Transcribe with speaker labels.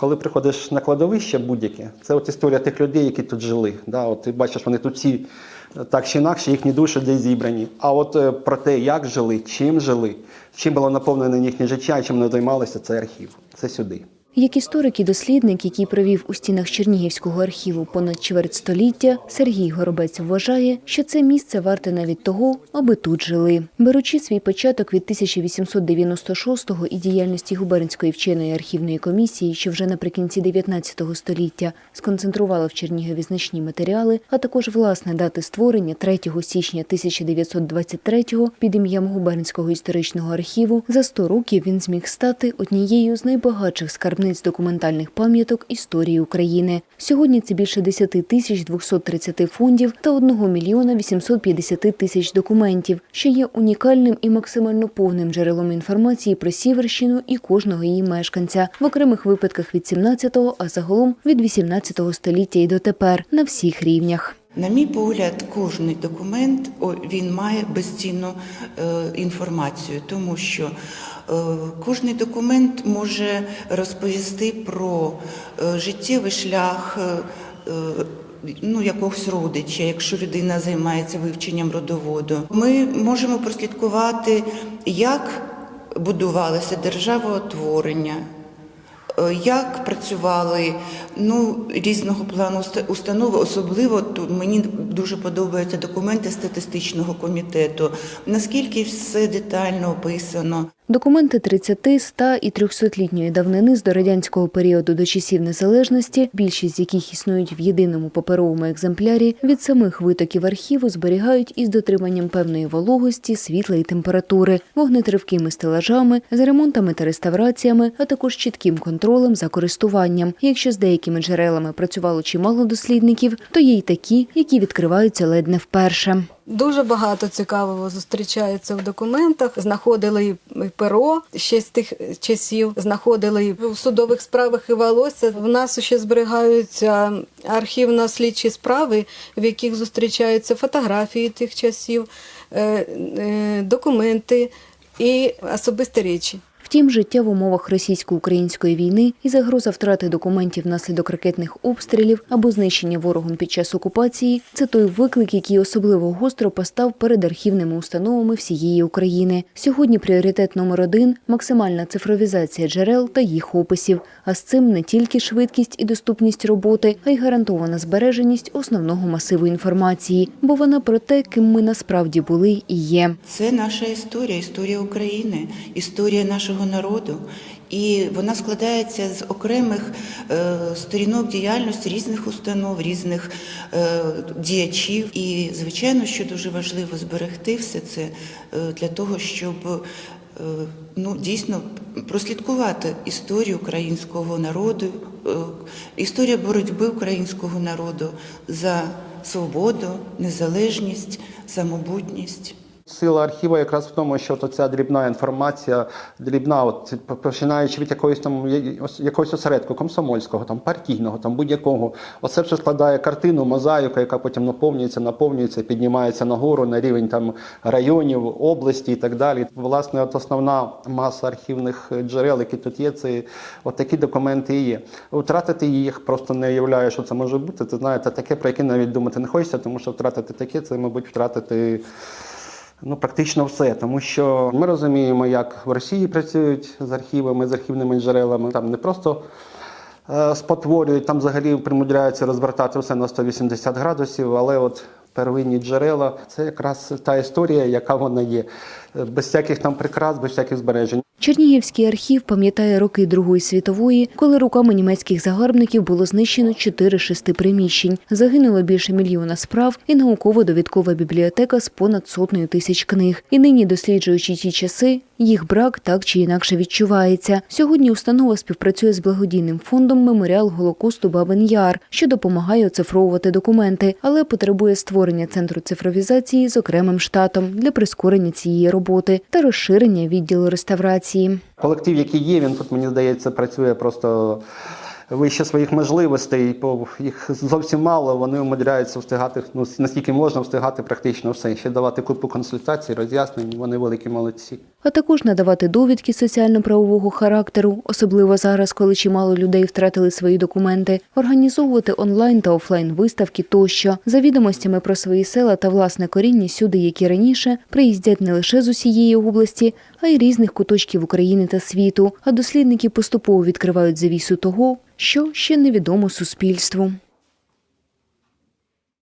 Speaker 1: Коли приходиш на кладовище будь-яке, це от історія тих людей, які тут жили. Да? От ти бачиш, вони тут всі е, так чи інакше, їхні душі десь зібрані. А от е, про те, як жили, чим жили, чим було наповнене їхнє життя, чим вони займалися, це архів. Це сюди.
Speaker 2: Як історик і дослідник, який провів у стінах Чернігівського архіву понад чверть століття, Сергій Горобець вважає, що це місце варте навіть того, аби тут жили. Беручи свій початок від 1896-го і діяльності губернської вченої архівної комісії, що вже наприкінці 19 століття сконцентрувала в Чернігові значні матеріали, а також власне дати створення 3 січня 1923-го під ім'ям губернського історичного архіву, за 100 років він зміг стати однією з найбагатших скарбниць документальних пам'яток історії України. Сьогодні це більше 10 тисяч 230 фондів та 1 мільйона 850 тисяч документів, що є унікальним і максимально повним джерелом інформації про Сіверщину і кожного її мешканця, в окремих випадках від 17-го, а загалом від 18-го століття і дотепер на всіх рівнях.
Speaker 3: На мій погляд, кожний документ він має безцінну е, інформацію, тому що е, кожний документ може розповісти про е, життєвий шлях. Ну, якогось родича, якщо людина займається вивченням родоводу, ми можемо прослідкувати, як будувалося державоутворення, як працювали ну, різного плану установи, особливо тут мені дуже подобаються документи статистичного комітету, наскільки все детально описано.
Speaker 2: Документи 30, 100 і 300-літньої давнини з дорадянського періоду до часів незалежності, більшість з яких існують в єдиному паперовому екземплярі, від самих витоків архіву зберігають із дотриманням певної вологості, світла і температури, вогнетривкими стелажами, з ремонтами та реставраціями, а також чітким контролем за користуванням. Якщо з деякими джерелами працювало чимало дослідників, то є й такі, які відкриваються ледь не вперше.
Speaker 4: Дуже багато цікавого зустрічається в документах. Знаходили і перо ще з тих часів, знаходили і в судових справах і волосся. В нас ще зберігаються архівно-слідчі справи, в яких зустрічаються фотографії тих часів, е, е, документи і особисті речі.
Speaker 2: Втім, життя в умовах російсько-української війни і загроза втрати документів внаслідок ракетних обстрілів або знищення ворогом під час окупації це той виклик, який особливо гостро постав перед архівними установами всієї України. Сьогодні пріоритет номер один максимальна цифровізація джерел та їх описів. А з цим не тільки швидкість і доступність роботи, а й гарантована збереженість основного масиву інформації, бо вона про те, ким ми насправді були і є.
Speaker 3: Це наша історія, історія України, історія нашого народу. І вона складається з окремих е, сторінок діяльності різних установ, різних е, діячів. І, звичайно, що дуже важливо зберегти все це е, для того, щоб ну, дійсно прослідкувати історію українського народу, історія боротьби українського народу за свободу, незалежність, самобутність.
Speaker 1: Сила архіву якраз в тому, що от ця дрібна інформація, дрібна, от починаючи від якоїсь там якогось осередку комсомольського, там партійного, там будь-якого, оце все складає картину, мозаїку, яка потім наповнюється, наповнюється, піднімається нагору на рівень там районів, області і так далі. Власне, от основна маса архівних джерел, які тут є, це от такі документи і є. Втратити їх просто не уявляю, що це може бути. Це знаєте, таке, про яке навіть думати не хочеться, тому що втратити таке, це, мабуть, втратити. Ну, практично все, тому що ми розуміємо, як в Росії працюють з архівами, з архівними джерелами. Там не просто е, спотворюють, там взагалі примудряються розвертати все на 180 градусів, але от первинні джерела це якраз та історія, яка вона є, Е, без всяких там прикрас, без всяких збережень.
Speaker 2: Чернігівський архів пам'ятає роки Другої світової, коли руками німецьких загарбників було знищено чотири шести приміщень. Загинуло більше мільйона справ і науково-довідкова бібліотека з понад сотнею тисяч книг. І нині, досліджуючи ті часи, їх брак так чи інакше відчувається. Сьогодні установа співпрацює з благодійним фондом Меморіал Голокосту Бабин Яр, що допомагає оцифровувати документи, але потребує створення центру цифровізації з окремим штатом для прискорення цієї роботи та розширення відділу реставрації.
Speaker 1: Колектив, який є, він тут, мені здається, працює просто вище своїх можливостей, бо їх зовсім мало, вони умудряються встигати, ну, наскільки можна встигати практично все. Ще давати купу консультацій, роз'яснень, вони великі молодці.
Speaker 2: А також надавати довідки соціально-правового характеру, особливо зараз, коли чимало людей втратили свої документи, організовувати онлайн та офлайн виставки тощо за відомостями про свої села та власне коріння сюди, як і раніше, приїздять не лише з усієї області, а й різних куточків України та світу. А дослідники поступово відкривають завісу того, що ще невідомо суспільству.